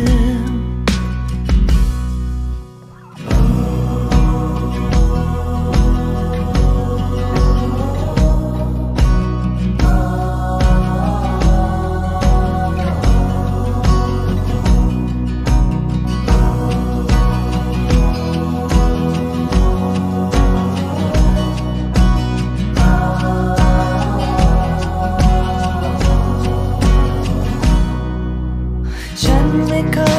ม ฉัน